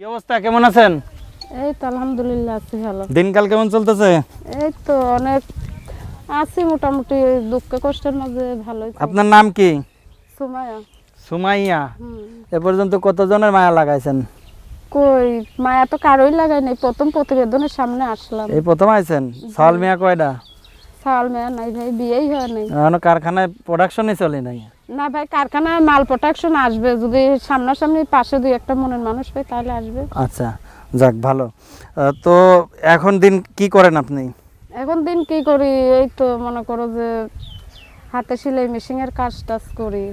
কি অবস্থা? কেমন আছেন? এই তো আলহামদুলিল্লাহ আছি ভালো। দিনকাল কেমন চলতেছে? এই তো অনেক আছি মোটামুটি দুঃখ কষ্টের মাঝে ভালোই আপনার নাম কি? সুমায়া সুমাইয়া। এ পর্যন্ত কতজনের মায়া লাগাইছেন? কই মায়া তো কারোই লাগাই নাই প্রথম প্রতিবেদনের সামনে আসলাম। এই প্রথম আইছেন? সাল মিয়া কয়টা সাল মায়া নাই ভাই বিয়েই হয় নাই। এখনও কারখানায় প্রোডাকশনই চলে নাই? না ভাই কারখানায় মাল প্রোডাকশন আসবে। যদি সামনাসামনি পাশে দুই একটা মনের মানুষ পাই তাহলে আসবে। আচ্ছা যাক ভালো। তো এখন দিন কি করেন আপনি? এখন দিন কি করি? এই তো মনে করো যে হাতে সেলাই মেশিনের কাজ টাজ করি।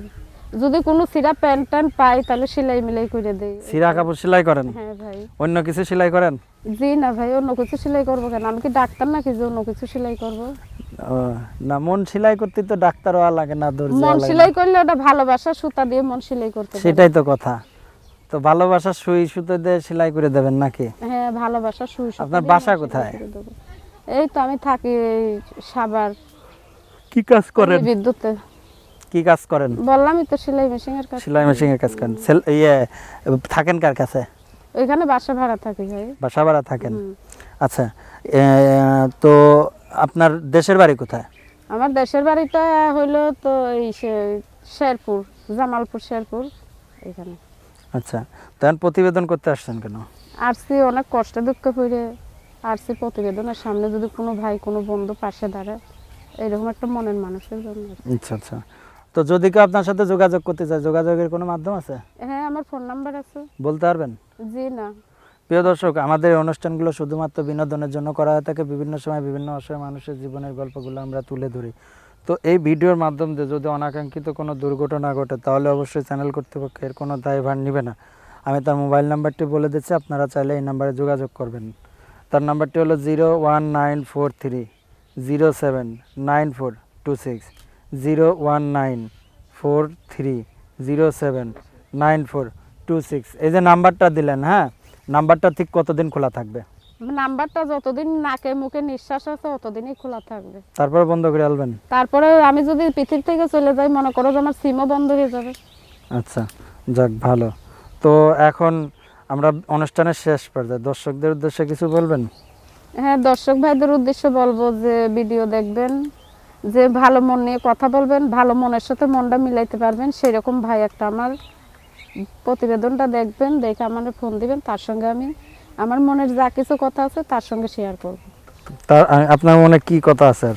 যদি কোনো সিরা প্যান্ট ট্যান্ট পাই তাহলে সেলাই মিলাই করে দেই। সিরা কাপড় সেলাই করেন? হ্যাঁ ভাই। অন্য কিছু সেলাই করেন? জি না ভাই অন্য কিছু সেলাই করব কেন? আমি কি ডাক্তার নাকি যে অন্য কিছু সেলাই করব? না মন সেলাই করতে তো ডাক্তার হওয়া লাগে না দর্জি মন। সেলাই করলে ওটা ভালোবাসা সুতা দিয়ে মন সেলাই করতে সেটাই তো কথা। তো ভালোবাসা সুই সুতো দিয়ে সেলাই করে দেবেন নাকি? হ্যাঁ ভালোবাসা সুই সুতা আপনার বাসা কোথায়? এই তো আমি থাকি সাবার কি কাজ করেন? বিদ্যুতে। কি কাজ করেন? বললামই তো সেলাই মেশিনের কাজ সেলাই মেশিনের কাজ করেন। ইয়ে থাকেন কার কাছে? ওইখানে বাসা ভাড়া থাকি ভাই। বাসা ভাড়া থাকেন। আচ্ছা তো আপনার দেশের বাড়ি কোথায়? আমার দেশের বাড়িটা হইল তো এই শেরপুর জামালপুর শেরপুর এখানে। আচ্ছা তখন প্রতিবেদন করতে আসছেন কেন? আরসি অনেক কষ্ট দুঃখ পড়ে। আরসি প্রতিবেদনের সামনে যদি কোনো ভাই কোনো বন্ধু পাশে দাঁড়ায় এরকম একটা মনের মানুষের জন্য। আচ্ছা আচ্ছা। তো যদি কেউ আপনার সাথে যোগাযোগ করতে চায় যোগাযোগের কোনো মাধ্যম আছে? হ্যাঁ আমার ফোন নাম্বার আছে। বলতে পারবেন? জি না। প্রিয় দর্শক আমাদের অনুষ্ঠানগুলো শুধুমাত্র বিনোদনের জন্য করা হয়ে থাকে। বিভিন্ন সময় বিভিন্ন অসহায় মানুষের জীবনের গল্পগুলো আমরা তুলে ধরি। তো এই ভিডিওর মাধ্যম দিয়ে যদি অনাকাঙ্ক্ষিত কোনো দুর্ঘটনা ঘটে তাহলে অবশ্যই চ্যানেল কর্তৃপক্ষের কোনো দায়ভার নেবে না। আমি তার মোবাইল নাম্বারটি বলে দিচ্ছি আপনারা চাইলে এই নাম্বারে যোগাযোগ করবেন। তার নাম্বারটি হলো zero one nine four three zero seven nine four two six. Zero one nine four three zero seven nine four two six এই যে নাম্বারটা দিলেন হ্যাঁ? নাম্বারটা ঠিক কতদিন খোলা থাকবে? নাম্বারটা যতদিন নাকে মুখে নিঃশ্বাস আছে ততদিনই খোলা থাকবে। তারপর বন্ধ করে আলবেন তারপরে আমি যদি পৃথিবী থেকে চলে যাই মনে করো যে আমার সিমও বন্ধ হয়ে যাবে। আচ্ছা যাক ভালো। তো এখন আমরা অনুষ্ঠানের শেষ পর্যায়ে দর্শকদের উদ্দেশ্যে কিছু বলবেন? হ্যাঁ দর্শক ভাইদের উদ্দেশ্যে বলব যে ভিডিও দেখবেন। যে ভালো মন নিয়ে কথা বলবেন ভালো মনের সাথে মনটা মিলাইতে পারবেন সেরকম ভাই একটা আমার প্রতিবেদনটা দেখবেন দেখে আমার ফোন দিবেন তার সঙ্গে আমি আমার মনের যা কিছু কথা আছে তার সঙ্গে শেয়ার করব। তার আপনার মনে কি কথা আছে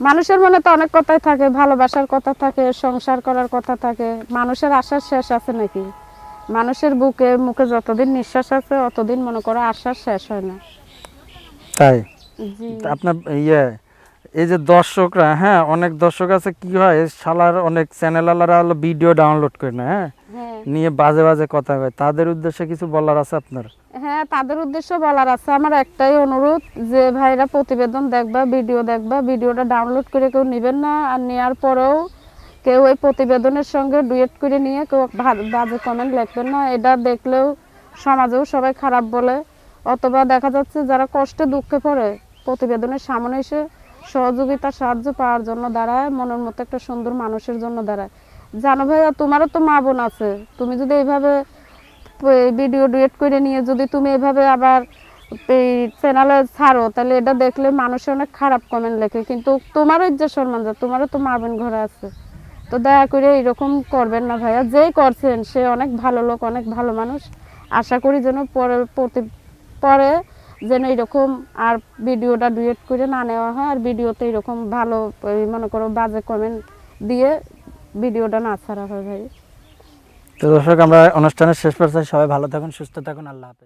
মানুষের মনে তো অনেক কথাই থাকে ভালোবাসার কথা থাকে সংসার করার কথা থাকে মানুষের আশার শেষ আছে নাকি? মানুষের বুকে মুখে যতদিন নিঃশ্বাস আছে অতদিন মনে করো আশার শেষ হয় না। তাই? আপনার ইয়ে এই যে দর্শকরা হ্যাঁ অনেক দর্শক আছে কি হয় শালার অনেক চ্যানেল আলারা হলো ভিডিও ডাউনলোড করে না হ্যাঁ? হ্যাঁ। নিয়ে বাজে বাজে কথা কয়। তাদের উদ্দেশ্যে কিছু বলার আছে আপনার? হ্যাঁ তাদের উদ্দেশ্য বলার আছে। আমার একটাই অনুরোধ যে ভাইরা প্রতিবেদন দেখবা ভিডিও দেখবা ভিডিওটা ডাউনলোড করে কেউ নেবেন না আর নেওয়ার পরেও কেউ এই প্রতিবেদনের সঙ্গে ডুয়েট করে নিয়ে কেউ বাজে কমেন্ট লিখবেন না। এটা দেখলেও সমাজেও সবাই খারাপ বলে। অথবা দেখা যাচ্ছে যারা কষ্টে দুঃখে পড়ে প্রতিবেদনের সামনে এসে সহযোগিতা, সাহায্য পাওয়ার জন্য দাঁড়ায়, মনের মতো একটা সুন্দর মানুষের জন্য দাঁড়ায়। জানো ভাইয়া, তোমারও তো মা বোন আছে। তুমি যদি এইভাবে ভিডিও ডুয়েট করে নিয়ে যদি তুমি এভাবে আবার এই চ্যানেলে ছাড়ো, তাহলে এটা দেখলে মানুষের অনেক খারাপ কমেন্ট লেখে। কিন্তু তোমারও ইজ্জত সম্মান যায় তোমারও তো মা বোন ঘরে আছে। তো দয়া করে এরকম করবেন না ভাইয়া। যেই করছেন, সে অনেক ভালো লোক, অনেক ভালো মানুষ। আশা করি যেন পরে, প্রতি, পরে যেন এরকম আর ভিডিওটা ডুয়েট করে না নেওয়া হয়, আর ভিডিওতে এরকম ভালো মনে করো বাজে কমেন্ট দিয়ে ভিডিওটা না ছাড়া হয় ভাই। তো দর্শক, আমরা অনুষ্ঠানের শেষ পর্যায়ে সবাই ভালো থাকুন, সুস্থ থাকুন, আল্লাহ হাফেজ।